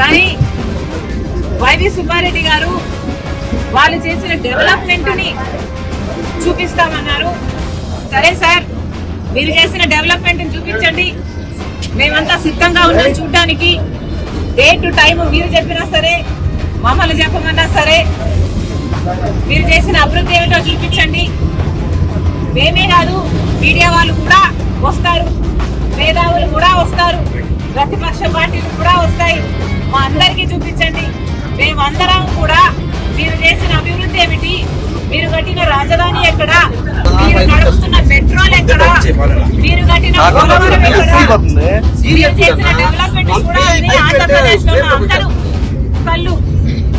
కానీ వైవి సుబ్బారెడ్డి గారు వాళ్ళు చేసిన డెవలప్మెంట్ని చూపిస్తామన్నారు. సరే సార్ మీరు చేసిన డెవలప్మెంట్ని చూపించండి. మేమంతా సిద్ధంగా ఉన్నాం చూడడానికి. డే టు టైం మీరు చెప్పినా సరే మమ్మల్ని చెప్పమన్నా సరే మీరు చేసిన అభివృద్ధి ఏమిటో చూపించండి. మేమే కాదు మీడియా వాళ్ళు కూడా వస్తారు. మేధావులు కూడా వస్తారు. ప్రతిపక్ష పార్టీలు కూడా వస్తాయి. మా అందరికీ చూపించండి. మేమందరం కూడా మీరు చేసిన అభివృద్ధి ఏమిటి? మీరు కట్టిన రాజధాని ఎక్కడ? మీరు నడుస్తున్న పెట్రోల్ ఎక్కడ? మీరు కట్టిన పోలవరం ఎక్కడ? మీరు చేసిన డెవలప్మెంట్ కూడా అన్ని ఆంధ్రప్రదేశ్లో అందరూ కళ్ళు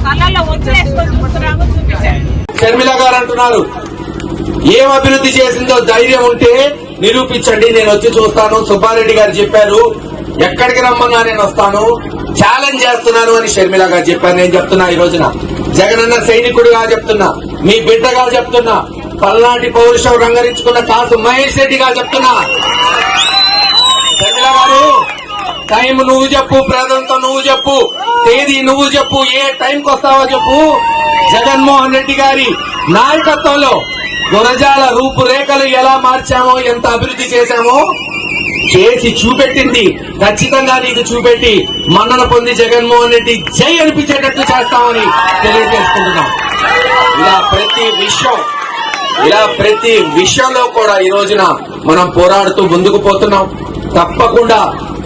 కళ్ళల్లో వచ్చేసుకొని చూస్తున్నాము చూపించండి. షర్మిల గారు అంటున్నారు. ఏం అభివృద్ధి చేసిందో ధైర్యం ఉంటే నిరూపించండి. నేను వచ్చి చూస్తాను. సుబ్బారెడ్డి గారు చెప్పారు ఎక్కడికి రమ్మన్నా నేను వస్తాను. ఛాలెంజ్ చేస్తున్నాను అని షర్మిల గారు నేను చెప్తున్నా ఈ రోజున. జగనన్న సైనికుడిగా చెప్తున్నా. మీ బిడ్డగా చెప్తున్నా. పల్నాటి పౌరుషం రంగరించుకున్న కాసు మహేష్ రెడ్డిగా చెప్తున్నా. షర్మిల గారు టైం నువ్వు చెప్పు ప్రజలతో నువ్వు చెప్పు తేదీ నువ్వు చెప్పు ఏ టైంకి వస్తావో చెప్పు. జగన్మోహన్ రెడ్డి గారి నాయకత్వంలో గురజాల రూపురేఖలు ఎలా మార్చామో ఎంత అభివృద్ధి చేశామో చేసి చూపెట్టింది. ఖచ్చితంగా నీకు చూపెట్టి మన్నన పొంది జగన్మోహన్ రెడ్డి జై అనిపించేటట్టు చేస్తామని తెలియజేసుకుంటున్నాం. ఇలా ప్రతి విషయం ఇలా ప్రతి విషయంలో కూడా ఈ రోజున మనం పోరాడుతూ ముందుకు పోతున్నాం. తప్పకుండా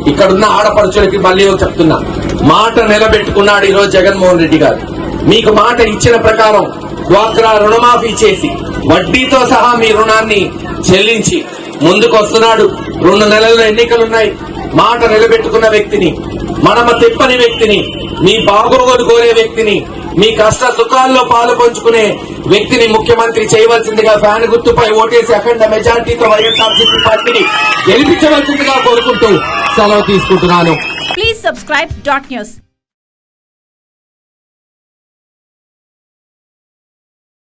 ఇక్కడున్న ఆడపడుచులకి మళ్ళీ చెప్తున్నా. మాట నిలబెట్టుకున్నాడు ఈరోజు జగన్మోహన్ రెడ్డి గారు. మీకు మాట ఇచ్చిన ప్రకారం డ్వాక్రా రుణమాఫీ చేసి వడ్డీతో సహా మీ రుణాన్ని చెల్లించి ముందుకు వస్తున్నాడు రెండు నెలల ఎన్నికలున్నాయి. మాట నిలబెట్టుకున్న వ్యక్తిని మనమ తిప్పని వ్యక్తిని మీ బాగోగులు కోరే వ్యక్తిని మీ కష్ట సుఖాల్లో పాలు పంచుకునే వ్యక్తిని ముఖ్యమంత్రి చేయవలసిందిగా ఫ్యాన్ గుర్తుపై ఓటేసి అఖండ మెజార్టీతో వైఎస్ఆర్సీపీ పార్టీని గెలిపించవలసిందిగా కోరుకుంటూ సెలవు తీసుకుంటున్నాను. Please subscribe dot.